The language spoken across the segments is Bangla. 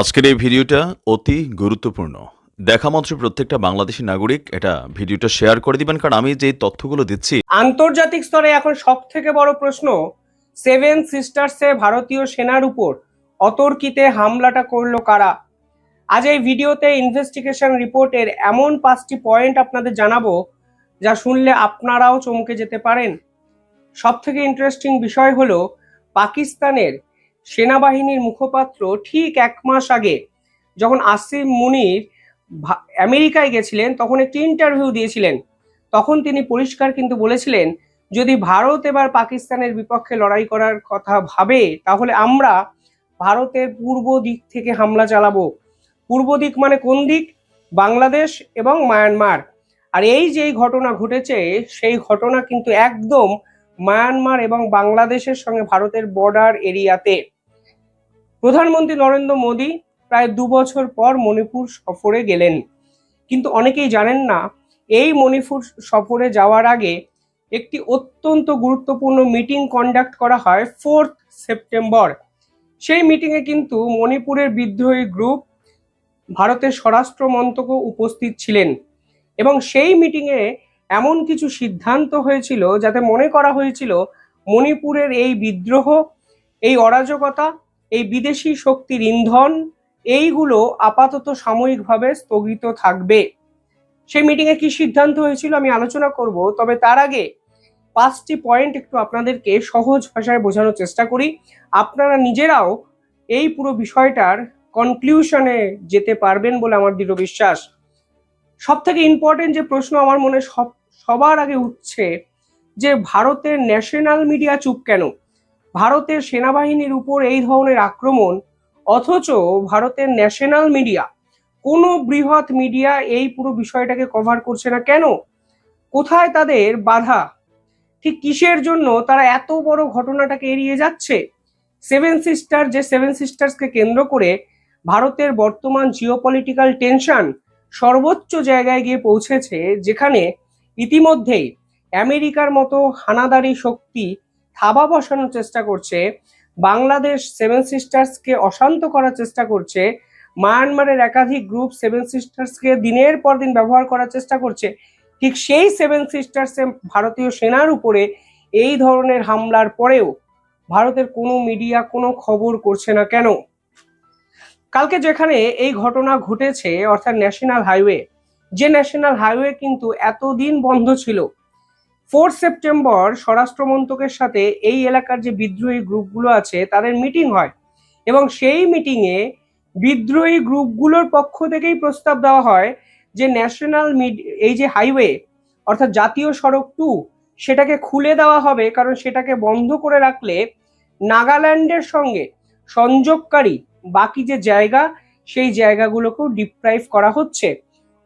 আজকের এই ভিডিওটা অতি গুরুত্বপূর্ণ। দেখা মাত্র প্রত্যেকটা বাংলাদেশি নাগরিক এটা ভিডিওটা শেয়ার করে দিবেন, কারণ আমি যে তথ্যগুলো দিচ্ছি আন্তর্জাতিক স্তরে এখন সব থেকে বড় প্রশ্ন, সেভেন সিস্টার্সে ভারতীয় সেনার উপর অতর্কিতে হামলাটা করল কারা? আজ এই ভিডিওতে ইনভেস্টিগেশন রিপোর্টের এমন পাঁচটি পয়েন্ট আপনাদের জানাব, যা শুনলে আপনারাও চমকে যেতে পারেন। সব থেকে ইন্টারেস্টিং বিষয় হলো পাকিস্তানের সেনাবাহিনীর মুখপাত্র ঠিক এক মাস আগে যখন আসিম মুনির আমেরিকায় গেছিলেন, তখন একটি ইন্টারভিউ দিয়েছিলেন। তখন তিনি পরিষ্কার কিন্তু বলেছিলেন, যদি ভারত এবার পাকিস্তানের বিপক্ষে লড়াই করার কথা ভাবে, তাহলে আমরা ভারতের পূর্ব দিক থেকে হামলা চালাবো। পূর্ব দিক মানে কোন দিক? বাংলাদেশ এবং মায়ানমার। আর এই যেই ঘটনা ঘটেছে, সেই ঘটনা কিন্তু একদম মায়ানমার এবং বাংলাদেশের সঙ্গে ভারতের বর্ডার এরিয়াতে। প্রধানমন্ত্রী নরেন্দ্র মোদী প্রায় দু বছর পর মণিপুর সফরে গেলেন। কিন্তু অনেকেই জানেন না, এই মণিপুর সফরে যাওয়ার আগে একটি অত্যন্ত গুরুত্বপূর্ণ মিটিং কন্ডাক্ট করা হয় ফোর্থ সেপ্টেম্বর সেই মিটিংয়ে কিন্তু মণিপুরের বিদ্রোহী গ্রুপ ভারতের স্বরাষ্ট্র মন্ত্রকও উপস্থিত ছিলেন। এবং সেই মিটিংয়ে এমন কিছু সিদ্ধান্ত হয়েছিল যাতে মনে করা হয়েছিল মণিপুরের এই বিদ্রোহ, এই অরাজকতা, এই বিদেশি শক্তির ইন্ধন, এইগুলো আপাতত সাময়িকভাবে স্থগিত থাকবে। সেই মিটিংয়ে কি সিদ্ধান্ত হয়েছিল আমি আলোচনা করব, তবে তার আগে পাঁচটি পয়েন্ট একটু আপনাদেরকে সহজ ভাষায় বোঝানোর চেষ্টা করি। আপনারা নিজেরাও এই পুরো বিষয়টার কনক্লিউশনে যেতে পারবেন বলে আমার দৃঢ় বিশ্বাস। সব থেকে ইম্পর্টেন্ট যে প্রশ্ন আমার মনে সব সবার আগে উঠছে যে ভারতের ন্যাশনাল মিডিয়া চুপ কেন? ভারতের সেনাবাহিনীর উপর এই ধরনের আক্রমণ, অথচ ভারতের ন্যাশনাল মিডিয়া কোনো বৃহৎ মিডিয়া এই পুরো বিষয়টাকে কভার করছে না কেন? কোথায় তাদের বাধা? ঠিক কিসের জন্য তারা এত বড় ঘটনাটাকে এড়িয়ে যাচ্ছে? সেভেন সিস্টার যে সেভেন সিস্টার্সকে কেন্দ্র করে ভারতের বর্তমান জিওপলিটিক্যাল টেনশন সর্বোচ্চ জায়গায় গিয়ে পৌঁছেছে, যেখানে ইতিমধ্যেই আমেরিকার মতো হানাদারি শক্তি থাবা বসানোর চেষ্টা করছে, বাংলাদেশ সেভেন সিস্টার্সকে অশান্ত করার চেষ্টা করছে, মায়ানমারের একাধিক গ্রুপ সেভেন সিস্টার্সকে দিনের পর দিন ব্যবহার করার চেষ্টা করছে। ঠিক সেই সেভেন সিস্টার্সে ভারতীয় সেনার উপরে এই ধরনের হামলার পরেও ভারতের কোনো মিডিয়া কোনো খবর করছে না কেন? কালকে যেখানে এই ঘটনা ঘটেছে, অর্থাৎ ন্যাশনাল হাইওয়ে যে ন্যাশনাল হাইওয়ে কিন্তু এতদিন বন্ধ ছিল। ফোর সেপ্টেম্বর স্বরাষ্ট্র মন্ত্রকের সাথে এই এলাকার যে বিদ্রোহী গ্রুপগুলো আছে, তাদের মিটিং হয়। এবং সেই মিটিংয়ে বিদ্রোহী গ্রুপগুলোর পক্ষ থেকেই প্রস্তাব দেওয়া হয় যে ন্যাশনাল এই যে হাইওয়ে অর্থাৎ জাতীয় সড়ক টু সেটাকে খুলে দেওয়া হবে। কারণ সেটাকে বন্ধ করে রাখলে নাগাল্যান্ডের সঙ্গে সংযোগকারী বাকি যে জায়গা, সেই জায়গাগুলোকেও ডিপ্রাইভ করা হচ্ছে।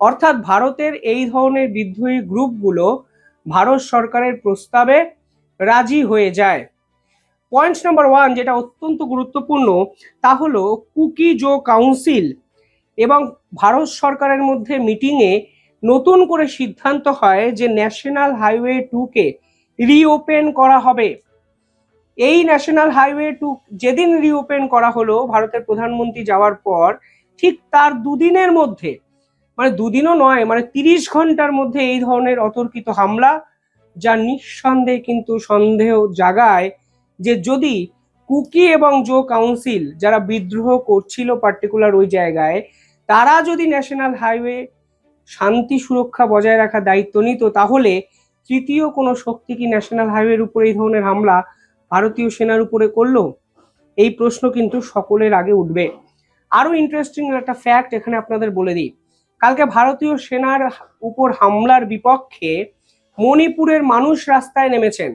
অর্থাৎ ভারতের এই ধরনের বিদ্রোহী গ্রুপগুলো ভারত সরকারের প্রস্তাবে রাজি হয়ে যায়। পয়েন্ট নাম্বার ওয়ান যেটা অত্যন্ত গুরুত্বপূর্ণ, তা হলো কুকি জো কাউন্সিল এবং ভারত সরকারের মধ্যে মিটিংয়ে নতুন করে সিদ্ধান্ত হয় যে ন্যাশনাল হাইওয়ে টুকে রিওপেন করা হবে। এই ন্যাশনাল হাইওয়ে টু যেদিন রিওপেন করা হলো, ভারতের প্রধানমন্ত্রী যাওয়ার পর, ঠিক তার দুদিনের মধ্যে মানে দুদিনও নয় মানে তিরিশ ঘণ্টার মধ্যে এই ধরনের অতর্কিত হামলা, যা নিঃসন্দেহে কিন্তু সন্দেহ জাগায় যে যদি কুকি এবং জো কাউন্সিল, যারা বিদ্রোহ করছিল পার্টিকুলার ওই জায়গায়, তারা যদি ন্যাশনাল হাইওয়ে শান্তি সুরক্ষা বজায় রাখার দায়িত্ব নিত, তাহলে তৃতীয় কোনো শক্তি কি ন্যাশনাল হাইওয়ের উপরে এই ধরনের হামলা ভারতীয় সেনার উপরে করল? এই প্রশ্ন কিন্তু সকলের আগে উঠবে। আরও ইন্টারেস্টিং একটা ফ্যাক্ট এখানে আপনাদের বলে দিই। কালকে ভারতীয় সেনার উপর হামলার বিপক্ষে মণিপুরের মানুষ রাস্তায় নেমেছেন।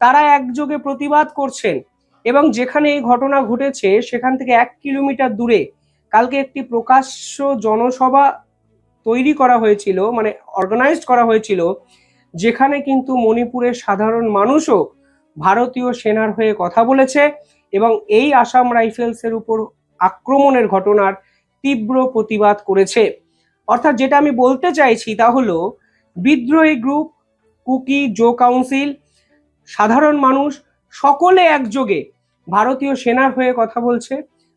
তারা একযোগে প্রতিবাদ করছেন এবং যেখানে এই ঘটনা ঘটেছে, সেখান থেকে এক কিলোমিটার দূরে কালকে একটি প্রকাশ্য জনসভা তৈরি করা হয়েছিল মানে অর্গানাইজড করা হয়েছিল, যেখানে কিন্তু মণিপুরের সাধারণ মানুষও ভারতীয় সেনার হয়ে কথা বলেছে এবং এই আসাম রাইফেলসের উপর আক্রমণের ঘটনার তীব্র প্রতিবাদ করেছে। অর্থাৎ যেটা আমি বলতে চাইছি তা হলো, বিদ্রোহী গ্রুপ কুকি, জো কাউন্সিল সাধারণ মানুষ, সকলে একযোগে ভারতীয় সেনার হয়ে কথা বলছে।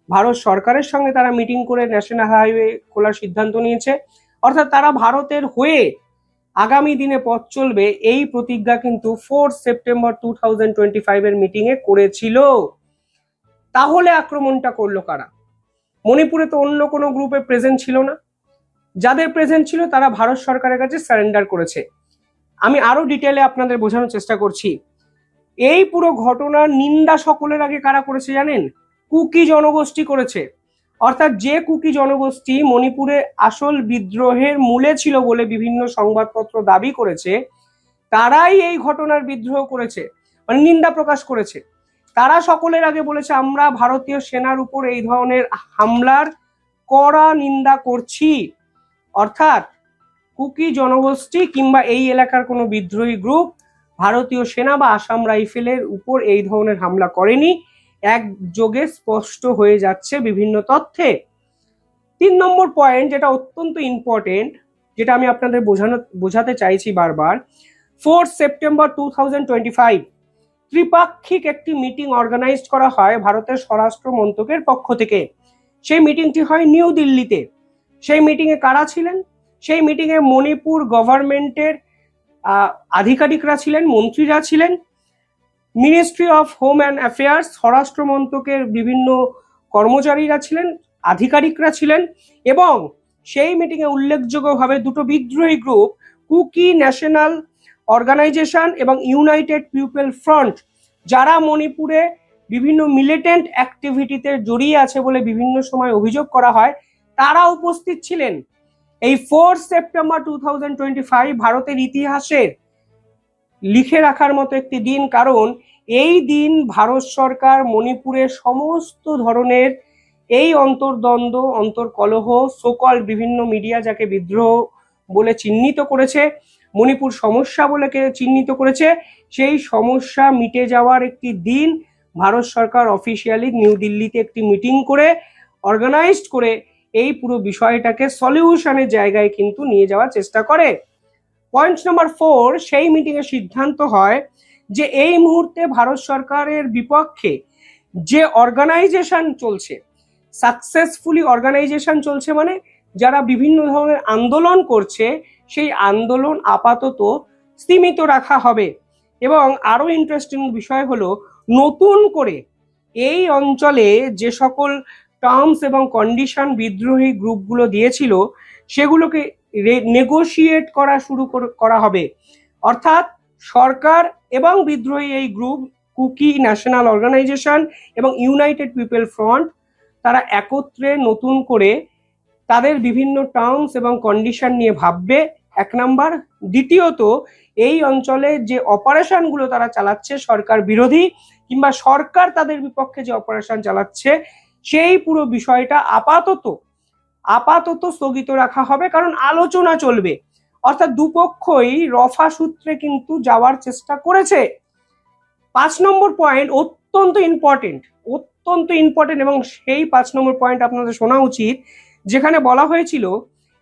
ভারত সরকারের সঙ্গে তারা মিটিং করে ন্যাশনাল হাইওয়ে খোলার সিদ্ধান্ত নিয়েছে। অর্থাৎ তারা ভারতের হয়ে আগামী দিনে পথ চলবে এই প্রতিজ্ঞা কিন্তু fourth September two thousand twenty ফাইভের মিটিংয়ে করেছিল। তাহলে আক্রমণটা করল কারা? মণিপুরে তো অন্য কোনো গ্রুপে প্রেজেন্ট ছিল না। যাদের প্রেজেন্ট ছিল তারা ভারত সরকারের কাছে সারেন্ডার করেছে। আমি আরও ডিটেলে আপনাদের বোঝানোর চেষ্টা করছি। এই পুরো ঘটনার নিন্দা সকলের আগে কারা করেছে জানেন? কুকি জনগোষ্ঠী করেছে। অর্থাৎ যে কুকি জনগোষ্ঠী মণিপুরে আসল বিদ্রোহের মূলে ছিল বলে বিভিন্ন সংবাদপত্র দাবি করেছে, তারাই এই ঘটনার বিদ্রোহ করেছে মানে নিন্দা প্রকাশ করেছে। তারা সকলের আগে বলেছে, আমরা ভারতীয় সেনার উপর এই ধরনের হামলার কড়া নিন্দা করছি। অর্থাৎ কুকি জনগোষ্ঠী কিংবা এই এলাকার কোনো বিদ্রোহী গ্রুপ ভারতীয় সেনা বা আসাম রাইফেলের উপর এই ধরনের হামলা করেনি। একযোগে স্পষ্ট হয়ে যাচ্ছে বিভিন্ন তথ্যে। তিন নম্বর পয়েন্ট যেটা অত্যন্ত ইম্পর্টেন্ট যেটা আমি আপনাদের বোঝানো বোঝাতে চাইছি বারবার fourth September two thousand twenty five ত্রিপাক্ষিক একটি মিটিং অর্গানাইজ করা হয় ভারতের স্বরাষ্ট্র মন্ত্রকের পক্ষ থেকে। সেই মিটিংটি হয় নিউ দিল্লিতে। সেই মিটিংয়ে কারা ছিলেন? সেই মিটিংয়ে মণিপুর গভর্নমেন্টের আধিকারিকরা ছিলেন, মন্ত্রীরা ছিলেন। Ministry of home and affairs স্বরাষ্ট্র মন্ত্রকের বিভিন্ন কর্মচারীরা ছিলেন, আধিকারিকরা ছিলেন এবং সেই মিটিংয়ে উল্লেখযোগ্যভাবে দুটো বিদ্রোহী গ্রুপ কুকি ন্যাশনাল অর্গানাইজেশন এবং ইউনাইটেড পিপল ফ্রন্ট, যারা মণিপুরে বিভিন্ন মিলিটেন্ট অ্যাক্টিভিটিতে জড়িয়ে আছে বলে বিভিন্ন সময় অভিযোগ করা হয়। তারা উপস্থিত ছিলেন। এই ফোর সেপ্টেম্বর টু ভারতের ইতিহাসের লিখে রাখার মতো একটি দিন, কারণ এই দিন ভারত সরকার মণিপুরের সমস্ত ধরনের এই অন্তর্দ্বন্দ্ব, অন্তর্কলহ সকল বিভিন্ন মিডিয়া যাকে বিদ্রোহ বলে চিহ্নিত করেছে, মণিপুর সমস্যা বলে চিহ্নিত করেছে, সেই সমস্যা মিটে যাওয়ার একটি দিন ভারত সরকার অফিসিয়ালি নিউ দিল্লিতে একটি মিটিং করে অর্গানাইজড করে এই পুরো বিষয়টাকে সলিউশনের জায়গায় কিন্তু নিয়ে যাওয়ার চেষ্টা করে। পয়েন্ট নাম্বার ফোর সেই মিটিংয়ে সিদ্ধান্ত হয় যে এই মুহূর্তে ভারত সরকারের বিপক্ষে যে অর্গানাইজেশন চলছে সাকসেসফুলি অর্গানাইজেশন চলছে মানে যারা বিভিন্ন ধরনের আন্দোলন করছে, সেই আন্দোলন আপাতত সীমিত রাখা হবে। এবং আরও ইন্টারেস্টিং বিষয় হলো, নতুন করে এই অঞ্চলে যে সকল টার্মস এবং কন্ডিশন বিদ্রোহী গ্রুপগুলো দিয়েছিল, সেগুলোকে নেগোশিয়েট করা শুরু কর- হবে। অর্থাৎ সরকার এবং বিদ্রোহী এই গ্রুপ, কুকি ন্যাশনাল অর্গানাইজেশন এবং ইউনাইটেড পিপল ফ্রন্ট, তারা একত্রে নতুন করে তাদের বিভিন্ন টার্মস এবং কন্ডিশন নিয়ে ভাববে। এক নাম্বার। দ্বিতীয়ত, এই অঞ্চলে যে অপারেশনগুলো তারা চালাচ্ছে সরকার বিরোধী কিংবা সরকার তাদের বিপক্ষে যে অপারেশন চালাচ্ছে সেই পুরো বিষয়টা আপাতত আপাতত স্থগিত রাখা হবে, কারণ আলোচনা চলবে। অর্থাৎ দুপক্ষই রফা সূত্রে কিন্তু যাওয়ার চেষ্টা করেছে। পাঁচ নম্বর পয়েন্ট অত্যন্ত ইম্পর্টেন্ট অত্যন্ত ইম্পর্টেন্ট এবং সেই পাঁচ নম্বর পয়েন্ট আপনাদের শোনা উচিত, যেখানে বলা হয়েছিল,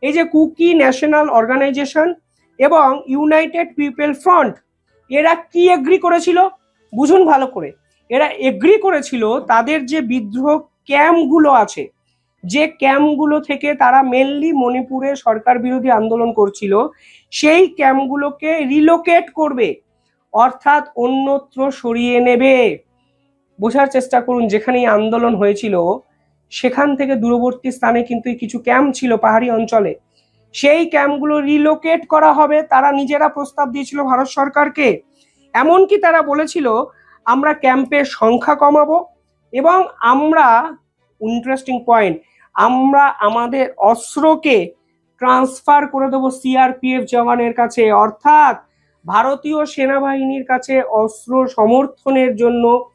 এই যে কুকি ন্যাশনাল অর্গানাইজেশন এবং ইউনাইটেড পিপল ফ্রন্ট, এরা কি এগ্রি করেছিল? বুঝুন ভালো করে। এরা এগ্রি করেছিল তাদের যে বিদ্রোহ ক্যাম্পগুলো আছে। যে ক্যাম্পগুলো থেকে তারা মেনলি মণিপুরে সরকার বিরোধী আন্দোলন করছিল, সেই ক্যাম্পগুলোকে রিলোকেট করবে। অর্থাৎ অন্যত্র সরিয়ে নেবে। বোঝার চেষ্টা করুন যেখানে আন্দোলন হয়েছিল, সেখান থেকে দূরবর্তী স্থানে কিন্তু কিছু ক্যাম্প ছিল পাহাড়ি অঞ্চলে। সেই ক্যাম্পগুলো রিলোকেট করা হবে, তারা নিজেরা প্রস্তাব দিয়েছিল ভারত সরকারকে। এমনকি তারা বলেছিল, আমরা ক্যাম্পের সংখ্যা কমাবো এবং আমরা ইন্টারেস্টিং পয়েন্ট আমরা আমাদের অস্ত্রকে ট্রান্সফার করে দেবো সিআরপিএফ জওয়ানের কাছে। অর্থাৎ ভারতীয় সেনাবাহিনীর কাছে অস্ত্র সমর্থনের জন্য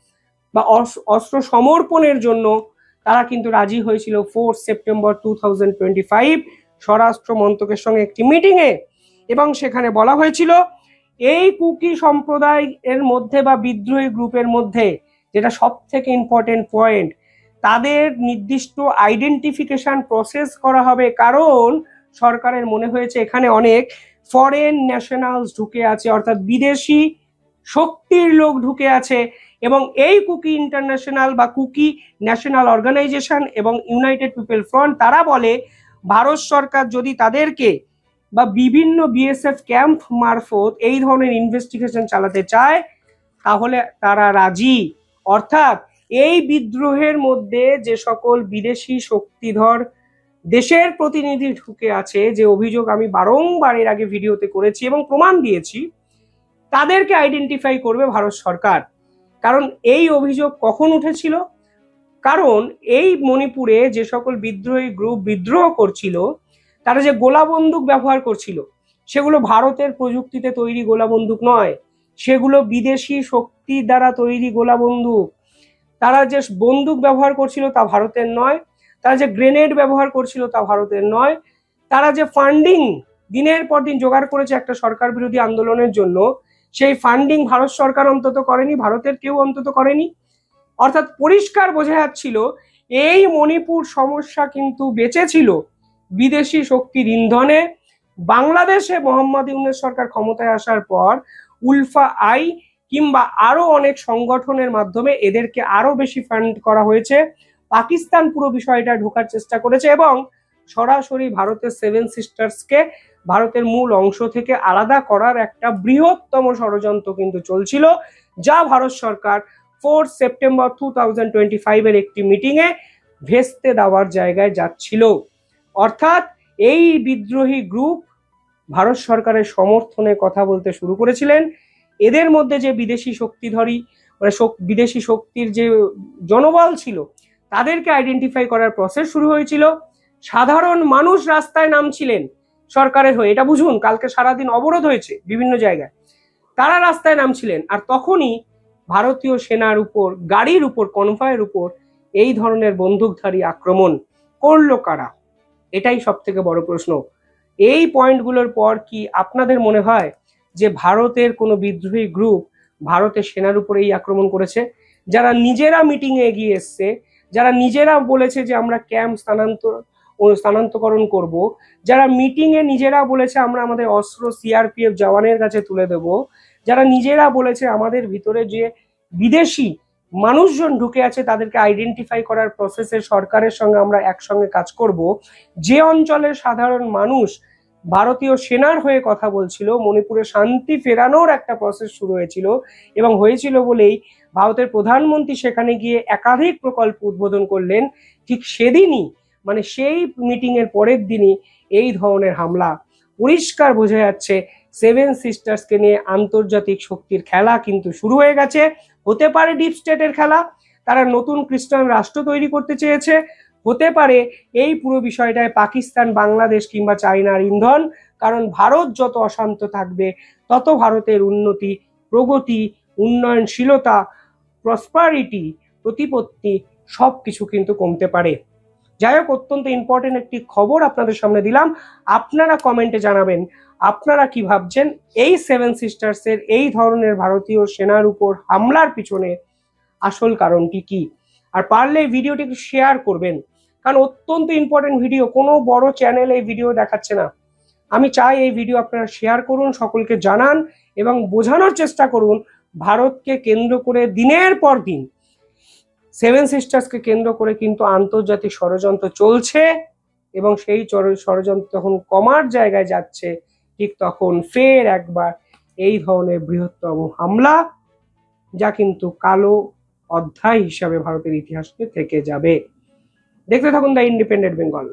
বা অস- অস্ত্র সমর্পণের জন্য তারা কিন্তু রাজি হয়েছিল four September two thousand twenty five স্বরাষ্ট্র মন্ত্রকের সঙ্গে একটি মিটিংয়ে এবং সেখানে বলা হয়েছিল, এই কুকি সম্প্রদায় এর মধ্যে বা বিদ্রোহী গ্রুপের মধ্যে যেটা সব থেকে ইম্পর্টেন্ট পয়েন্ট তাদের নির্দিষ্ট আইডেন্টিফিকেশন প্রসেস করা হবে। কারণ সরকারের মনে হয়েছে এখানে অনেক ফরেন ন্যাশনালস ঢুকে আছে, অর্থাৎ বিদেশি শক্তির লোক ঢুকে আছে এবং এই কুকি ইন্টারন্যাশনাল বা কুকি ন্যাশনাল অর্গানাইজেশন এবং ইউনাইটেড পিপল ফ্রন্ট তারা বলে, ভারত সরকার যদি তাদেরকে বা বিভিন্ন বিএসএফ ক্যাম্প মারফত এই ধরনের ইনভেস্টিগেশন চালাতে চায়, তাহলে তারা রাজি। অর্থাৎ এই বিদ্রোহের মধ্যে যে সকল বিদেশি শক্তিধর দেশের প্রতিনিধি ঢুকে আছে, যে অভিযোগ আমি বারংবার এর আগে ভিডিওতে করেছি এবং প্রমাণ দিয়েছি, তাদেরকে আইডেন্টিফাই করবে ভারত সরকার। কারণ এই অভিযোগ কখন উঠেছিল? কারণ এই মণিপুরে যে সকল বিদ্রোহী গ্রুপ বিদ্রোহ করছিল, তারা যে গোলা বন্দুক ব্যবহার করছিল, সেগুলো ভারতের প্রযুক্তিতে তৈরি গোলা বন্দুক নয়। সেগুলো বিদেশি শক্তি দ্বারা তৈরি গোলা বন্দুক। তারা যে বন্দুক ব্যবহার করছিল তা ভারতের নয়, তারা যে গ্রেনেড ব্যবহার করছিল তা ভারতের নয়, তারা যে ফান্ডিং দিনের পর দিন জোগাড় করেছে একটা সরকার বিরোধী আন্দোলনের জন্য, সেই ফান্ডিং ভারত সরকার অন্তত করেনি, ভারতের কেউ অন্তত করেনি। অর্থাৎ পরিষ্কার বোঝা যাচ্ছিল, এই মণিপুর সমস্যা কিন্তু বেঁচে ছিল বিদেশি শক্তির ইন্ধনে। বাংলাদেশে মোহাম্মদ ইউনুস সরকার ক্ষমতায় আসার পর উলফা আই কিংবা আরও অনেক সংগঠনের মাধ্যমে এদেরকে আরও বেশি ফান্ড করা হয়েছে। পাকিস্তান পুরো বিষয়টা ঢোকার চেষ্টা করেছে এবং সরাসরি ভারতের সেভেন সিস্টার্সকে ভারতের মূল অংশ থেকে আলাদা করার একটা বৃহত্তম ষড়যন্ত্র কিন্তু চলছিল, যা ভারত সরকার four September two thousand twenty ফাইভের একটি মিটিংয়ে ভেস্তে দেওয়ার জায়গায় যাচ্ছিল। অর্থাৎ এই বিদ্রোহী গ্রুপ ভারত সরকারের সমর্থনে কথা বলতে শুরু করেছিলেন। এদের মধ্যে যে বিদেশি শক্তিধরী মানে বিদেশি শক্তির যে জনবল ছিল, তাদেরকে আইডেন্টিফাই করার প্রসেস শুরু হয়েছিল। সাধারণ মানুষ রাস্তায় নামছিলেন সরকারের হয়ে। এটা বুঝুন, কালকে সারাদিন অবরোধ হয়েছে বিভিন্ন জায়গায়। তারা রাস্তায় নামছিলেন আর তখনই ভারতীয় সেনার উপর, গাড়ির উপর কনভয়ের উপর এই ধরনের বন্দুকধারী আক্রমণ করল কারা? এটাই সব থেকে বড় প্রশ্ন। এই পয়েন্টগুলোর পর কি আপনাদের মনে হয় যে ভারতের কোনো বিদ্রোহী গ্রুপ ভারতের সেনার উপর এই আক্রমণ করেছে? যারা নিজেরা মিটিং এ এগিয়ে এসছে, যারা নিজেরা বলেছে যে আমরা ক্যাম্প স্থানান্তর স্থানান্তকরণ করব, যারা মিটিং এ নিজেরা বলেছে আমরা আমাদের অস্ত্র সিআরপিএফ জওয়ানের কাছে তুলে দেব, যারা নিজেরা বলেছে আমাদের ভিতরে যে বিদেশি মানুষজন ঢুকে আছে তাদেরকে আইডেন্টিফাই করার প্রসেসে সরকারের সঙ্গে আমরা একসঙ্গে কাজ করব, যে অঞ্চলের সাধারণ মানুষ ভারতীয় সেনার হয়ে কথা বলছিল। মণিপুরে শান্তি ফেরানোর একটা প্রসেস শুরু হয়েছিল এবং হয়েছিল বলেই ভারতের প্রধানমন্ত্রী সেখানে গিয়ে একাধিক প্রকল্প উদ্বোধন করলেন। ঠিক সেদিনই মানে সেই মিটিং এর পরের দিনই এই ধরনের হামলা পরিষ্কার বোঝা যাচ্ছে। সেভেন সিস্টার্সকে নিয়ে আন্তর্জাতিক শক্তির খেলা কিন্তু শুরু হয়ে গেছে। হতে পারে ডিপ স্টেটের খেলা। তারা নতুন খ্রিস্টান রাষ্ট্র তৈরি করতে চেয়েছে। হতে পারে। এই পুরো বিষয়টায় পাকিস্তান, বাংলাদেশ কিংবা চায়নার ইন্ধন, কারণ ভারত যত অশান্ত থাকবে, তত ভারতের উন্নতি, প্রগতি, উন্নয়নশীলতা প্রসপারিটি প্রতিপত্তি সব কিছু কিন্তু কমতে পারে। যাই হোক, অত্যন্ত ইম্পর্টেন্ট একটি খবর আপনাদের সামনে দিলাম। আপনারা কমেন্টে জানাবেন, আপনারা কি ভাবছেন? এই সেভেন সিস্টার্সের এই ধরনের ভারতীয় সেনার উপর হামলার পিছনে আসল কারণটি কি? আর পারলে ভিডিওটি শেয়ার করবেন। কারণ অত্যন্ত ইম্পর্টেন্ট ভিডিও কোনো বড় চ্যানেল এই ভিডিও দেখাচ্ছে না। আমি চাই এই ভিডিও আপনারা শেয়ার করুন, সকলকে জানান এবং বোঝানোর চেষ্টা করুন ভারতকে কেন্দ্র করে দিনের পর দিন। সেভেন সিস্টার্সকে কেন্দ্র করে কিন্তু আন্তর্জাতিক ষড়যন্ত্র চলছে এবং সেই ষড়যন্ত্র যখন কমার জায়গায় যাচ্ছে, ঠিক তখন ফের একবার এই ধরনের বৃহত্তম হামলা, যা কিন্তু কালো অধ্যায় হিসাবে ভারতের ইতিহাসকে থেকে যাবে। দেখতে থাকুন দ্য ইন্ডিপেন্ডেন্ট বেঙ্গল।